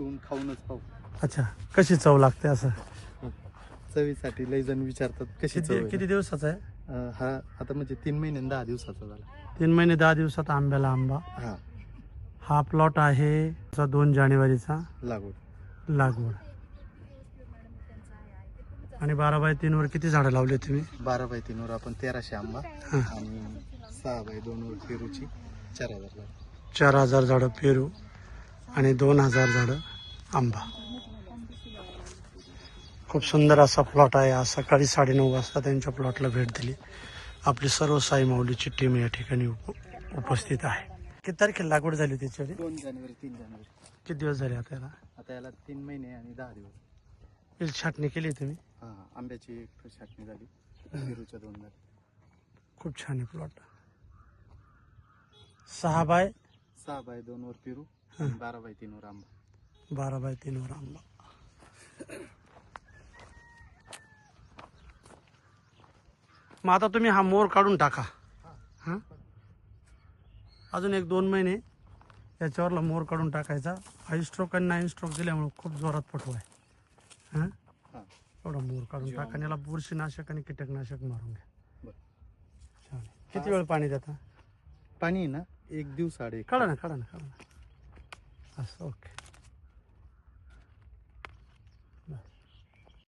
पिऊन खाऊनच पाहू. अच्छा कशी चव लागते असं? चवीसाठी लय जण विचारतात कशी चव किती आहे? किती दिवसाचा आहे? अं, हा आता म्हणजे तीन महिने दहा दिवसाचा झाला. तीन महिने दहा दिवसात आंब्याला आंबा. हा. हा प्लॉट आहे चा दोन जानेवारीचा. लागवड. लागवड. आणि बारा बाय तीन वर किती झाडं लावले तुम्ही? बारा बाय तीन वर आपण तेराशे आंबा हा. आणि सहा बाय दोन वर पेरूची चार हजार लागवड. चार हजार झाडं पेरू आणि दोन हजार झाडं. आंबा. खूप सुंदर असा प्लॉट आहे. आज सकाळी साडेनऊ वाजता त्यांच्या प्लॉटला भेट दिली. आपली सर्व साई माऊलीची टीम या ठिकाणी उप उपस्थित आहे. किती तारखेला लागवड झाली त्याची दोन जानेवारी तीन जानेवारी. किती दिवस झाले आता याला? आता याला तीन महिने आणि दहा दिवस. याची छाटणी केली तुम्ही? हा आंब्याची एक छाटणी झाली. पेरूच्या दोन झाली खूप छान आहे प्लॉट सहा बाय? सहा बाय दोन वर पेरू आणि बारा बाय तीन वर आंबा. बारा बाय तीन वर आंबा मग आता तुम्ही हा मोर काढून टाका. हा? अजून एक दोन महिने याच्यावरला मोर काढून टाकायचा. आई स्ट्रोक आणि नाईन स्ट्रोक दिल्यामुळे खूप जोरात पटू आहे हा? एवढा मोर काढून टाका. आणि याला बुरशीनाशक आणि कीटकनाशक मारून घ्या. छान. किती वेळ पाणी देता? पाणी ना? एक दिवस आड काढा ना काढा ना काढा ना. असं ओके.